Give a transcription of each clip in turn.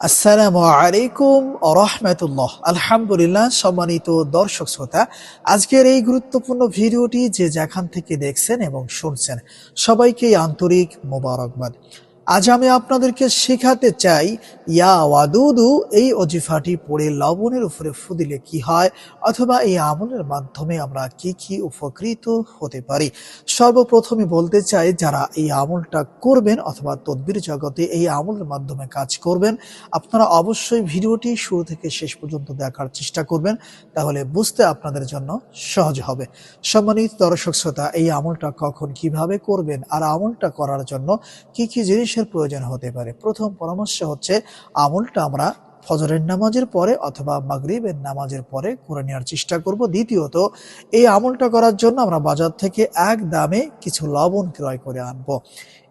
আসসালামু আলাইকুম রহমতুল্লাহ। আলহামদুলিল্লাহ, সম্মানিত দর্শক শ্রোতা, আজকের এই গুরুত্বপূর্ণ ভিডিওটি যে যেখান থেকে দেখছেন এবং শুনছেন সবাইকে আন্তরিক মোবারকবাদ। আজ আমি আপনাদেরকে শেখাতে চাই, ইয়া ওয়াদুদু, এই অজিফাটি পড়ে লবণের উপরে ফুদিলে কি হয়, অথবা এই আমলের মাধ্যমে আমরা কি কি উপকৃত হতে পারি। সর্বপ্রথমে বলতে চাই, যারা এই আমলটা করবেন অথবা তদ্বির জগতে এই আমলের মাধ্যমে কাজ করবেন, আপনারা অবশ্যই ভিডিওটি শুরু থেকে শেষ পর্যন্ত দেখার চেষ্টা করবেন, তাহলে বুঝতে আপনাদের জন্য সহজ হবে। সম্মানিত দর্শক শ্রোতা, এই আমলটা কখন কীভাবে করবেন আর আমলটা করার জন্য কি কি জিনিসের প্রয়োজন হতে পারে। প্রথম পরামর্শ হচ্ছে, আমলটা আমরা ফজরের নামাজের পরে অথবা মাগরিবের নামাজের পরে করে নেওয়ার চেষ্টা করব। দ্বিতীয়ত, এই আমলটা করার জন্য আমরা বাজার থেকে এক দামে কিছু লবণ ক্রয় করে আনব।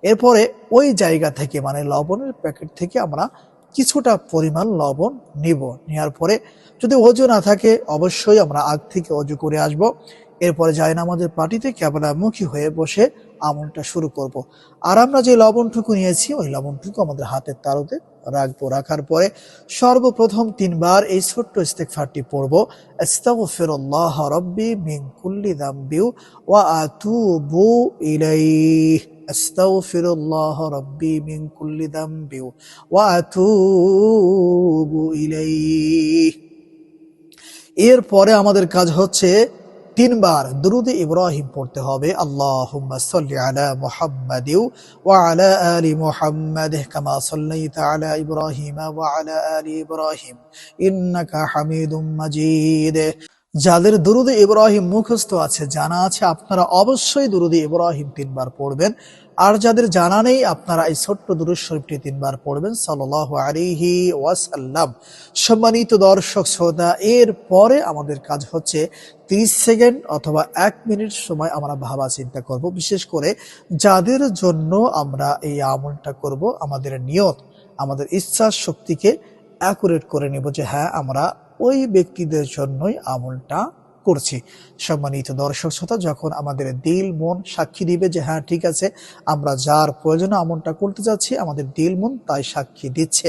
এরপরে ওই জায়গা থেকে মানে লবণের প্যাকেট থেকে আমরা কিছুটা পরিমাণ লবণ নিব। নেওয়ার পরে যদি অজু না থাকে, অবশ্যই আমরা আগ থেকে অজু করে আসব। এরপরে যাই নামাজের পাটিতে মুখী হয়ে বসে আমলটা শুরু করব। আর আমরা যে লবণটুকু নিয়েছি, ওই লবণটুকু আমাদের হাতের তালুতে রাখব। রাখার পরে সর্বপ্রথম তিনবার এই ছোট্ট ইস্তেকফারটি পড়ব। আস্তাগফিরুল্লাহ রাব্বি মিন কুল্লি যামবি ওয়া আতুবু ইলাইহি। আস্তাগফিরুল্লাহ রাব্বি মিন কুল্লি যামবি ওয়া আতুবু ইলাইহি। এরপরে আমাদের কাজ হচ্ছে তিনবার দুরুদে ইব্রাহিম পড়তে হবে। আল্লাহ আলা মোহাম্মদ আলা মোহাম্মদ কামা ইন্নাকা হামিদুম মাজিদ। যাদের দুরুদে ইব্রাহিম মুখস্থ আছে, জানা আছে আপনারা অবশ্যই দুরুদে ইব্রাহিম তিনবার পড়বেন। আর যাদের জানা নেই, আপনারা এই ছোট্ট দুরুদ শরীফটি তিনবার পড়বেন, সাল্লাল্লাহু আলাইহি ওয়াসাল্লাম। সম্মানিত দর্শক শ্রোতা, এর পরে আমাদের কাজ হচ্ছে 30 সেকেন্ড অথবা এক মিনিট সময় আমরা ভাবা চিন্তা করব। বিশেষ করে যাদের জন্য আমরা এই আমলটা করব, আমাদের নিয়ত, আমাদের ইচ্ছা শক্তিকে অ্যাকুরেট করে নেব যে হ্যাঁ আমরা ওই ব্যক্তিদের জন্যই আমলটা করছি। সম্মানিত দর্শক শ্রোতা, যখন আমাদের দিল মন সাক্ষী দিবে যে হ্যাঁ ঠিক আছে, আমরা যার প্রয়োজনে আমলটা করতে যাচ্ছি, আমাদের দিল মন তাই সাক্ষী দিচ্ছে।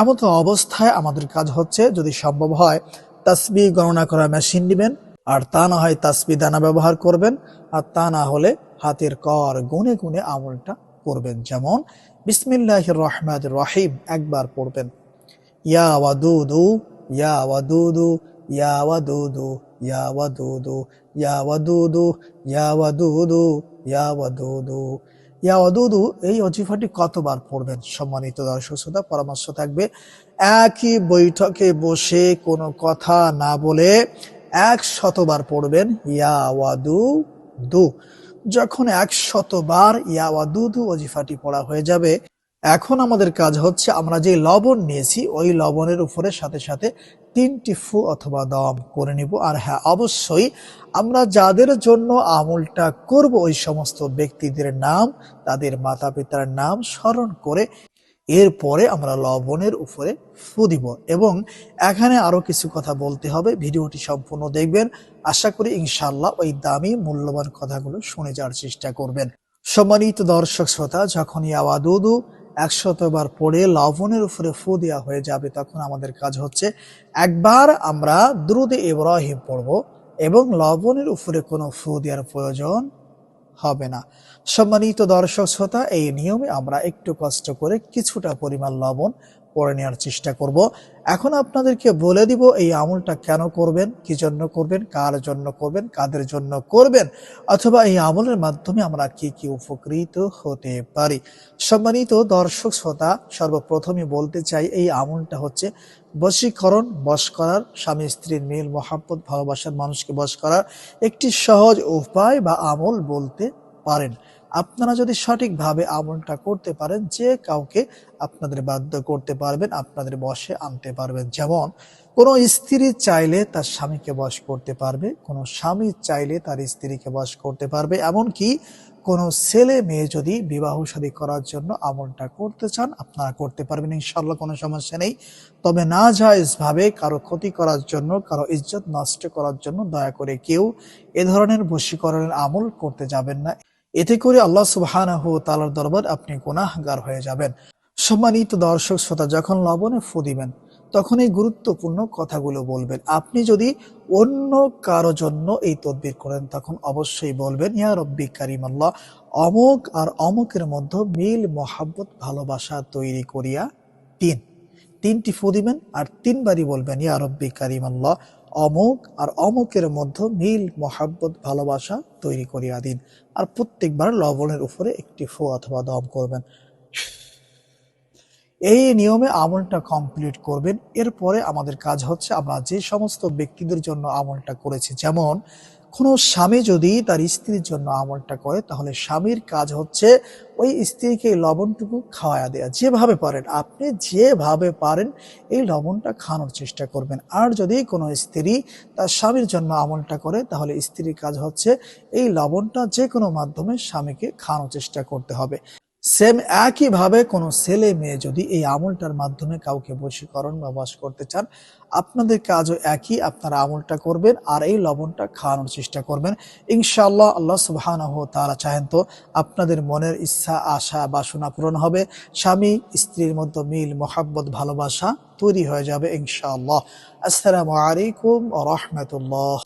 এমন অবস্থায় আমাদের কাজ হচ্ছে, যদি সম্ভব হয় তাসবি গণনা করা মেশিন দিবেন আর তা না হয় তাসবি দানা ব্যবহার করবেন, আর তা না হলে হাতের কর গুনে গুনে আমলটা করবেন। যেমন বিসমিল্লাহ রহমাদ রহিম একবার পড়বেন। ইয়া ওয়াদুদু ইয়া ওয়াদুদু ইয়া ওয়াদুদু ওয়াদুদু ইয়া ওয়াদুদু ইয়া ওয়াদুদু এই অজিফাটি কতবার পড়বেন? সম্মানিত দর্শক শ্রোতা, পরামর্শ থাকবে, একই বৈঠকে বসে কোনো কথা না বলে এক শতবার পড়বেন ইয়া ওয়াদু দু যখন এক শতবার ইয়া ওয়াদু দু অজিফাটি পড়া হয়ে যাবে এখন আমাদের কাজ হচ্ছে আমরা যে লবণ নিয়েছি, ওই লবণের উপরে সাথে সাথে তিনটি ফু অথবা দম করে নিব। আর হ্যাঁ অবশ্যই আমরা যাদের জন্য আমলটা করব, ওই সমস্ত ব্যক্তিদের নাম, তাদের মাতা পিতার নাম স্মরণ করে এরপরে আমরা লবণের উপরে ফু দিব। এবং এখানে আরও কিছু কথা বলতে হবে, ভিডিওটি সম্পূর্ণ দেখবেন। আশা করি ইনশাল্লাহ ওই দামি, মূল্যবান কথাগুলো শুনে যাওয়ার চেষ্টা করবেন। সম্মানিত দর্শক শ্রোতা যখনই ইয়াওয়াদুদু একশতবার পড়ে লবণের উপরে ফু দেওয়া হয়ে যাবে, তখন আমাদের কাজ হচ্ছে একবার আমরা দ্রুত ইব্রাহিম পড়ব এবং লবণের উপরে কোনো ফু দেওয়ার প্রয়োজন হবে না। সম্মানিত দর্শক শ্রোতা, এই নিয়মে আমরা একটু কষ্ট করে কিছুটা পরিমাণ লবণ পড়ে নেওয়ার চেষ্টা করব। এখন আপনাদেরকে বলে দিব, এই আমলটা কেন করবেন, কি জন্য করবেন, কার জন্য করবেন, কাদের জন্য করবেন, অথবা এই আমলের মাধ্যমে আমরা কি কি উপকৃত হতে পারি। সম্মানিত দর্শক শ্রোতা, সর্বপ্রথমে বলতে চাই, এই আমলটা হচ্ছে বশীকরণ, বশ করার, স্বামী, স্ত্রীর মিল, মহাব্বত, ভালোবাসার মানুষকে বশ করার একটি সহজ উপায় বা আমল বলতে পারেন। আপনারা যদি সঠিকভাবে আমলটা করতে পারেন, যে কাউকে আপনাদের বাধ্য করতে পারবেন, আপনাদের বসে আনতে পারবেন। যেমন, কোনো স্ত্রী চাইলে তার স্বামীকে বশ করতে পারবে, কোনো স্বামী চাইলে তার স্ত্রীকে বশ করতে পারবে। এমনকি কোনো ছেলে মেয়ে যদি বিবাহ শাদী করার জন্য আমলটা করতে চান, আপনারা করতে পারবেন ইনশাল্লাহ কোনো সমস্যা নেই। তবে না ভাবে কারও ক্ষতি করার জন্য, কারও ইজ্জত নষ্ট করার জন্য দয়া করে কেউ এ ধরনের বশীকরণের আমল করতে যাবেন না। এতে করে আল্লাহ সুবহানাহু তাআলার দরবার আপনি গুনাহগার হয়ে যাবেন। সম্মানিত দর্শক, শ্রোতা, যখন লবণে ফু দিবেন তখন এই গুরুত্বপূর্ণ কথাগুলো বলবেন। আপনি যদি অন্য কারও জন্য এই তদবির করেন, তখন অবশ্যই বলবেন, ইয়া রব্বি কারিম আল্লাহ, অমুক আর অমুকের মধ্যে মিল, মহাব্বত, ভালোবাসা তৈরি করিয়া তিন তিনটি ফু দিবেন আর তিনবারই বলবেন, ইয়া রব্বি কারিম আল্লাহ, অমুক আর অমুকের মধ্যে মিল, মহাব্বত, ভালোবাসা তৈরি করিয়া দিন। আর প্রত্যেকবার লবণের উপরে একটি ফু অথবা দম করবেন। এই নিয়মে আমলটা কমপ্লিট করবেন। এরপরে আমাদের কাজ হচ্ছে আমরা যে সমস্ত ব্যক্তিদের জন্য আমলটা করেছি, যেমন কোনো স্বামী যদি তার স্ত্রীর জন্য আমলটা করে, তাহলে স্বামীর কাজ হচ্ছে ওই স্ত্রীকে লবণটুকু খাওয়ায়া দেওয়া যেভাবে পারেন, আপনি যেভাবে পারেন এই লবণটা খাওয়ানোর চেষ্টা করবেন। আর যদি কোনো স্ত্রী তার স্বামীর জন্য আমলটা করে, তাহলে স্ত্রীর কাজ হচ্ছে এই লবণটা যে কোনো মাধ্যমে স্বামীকে খাওয়ানোর চেষ্টা করতে হবে। সেম একইভাবে কোনো ছেলে মেয়ে যদি এই আমলটার মাধ্যমে কাউকে বশীকরণ বা বশ করতে চান, আপনাদের কাজও একই, আপনারা আমলটা করবেন আর এই লবণটা খাওয়ানোর চেষ্টা করবেন। ইনশাআল্লাহ আল্লাহ সুবহানাহু তাআলা চাহেন তো আপনাদের মনের ইচ্ছা, আশা, বাসনা পূরণ হবে। স্বামী, স্ত্রীর মধ্যে মিল, মোহাব্বত, ভালোবাসা তৈরি হয়ে যাবে ইনশাআল্লাহ। আসসালামু আলাইকুম রাহমাতুল্লাহ।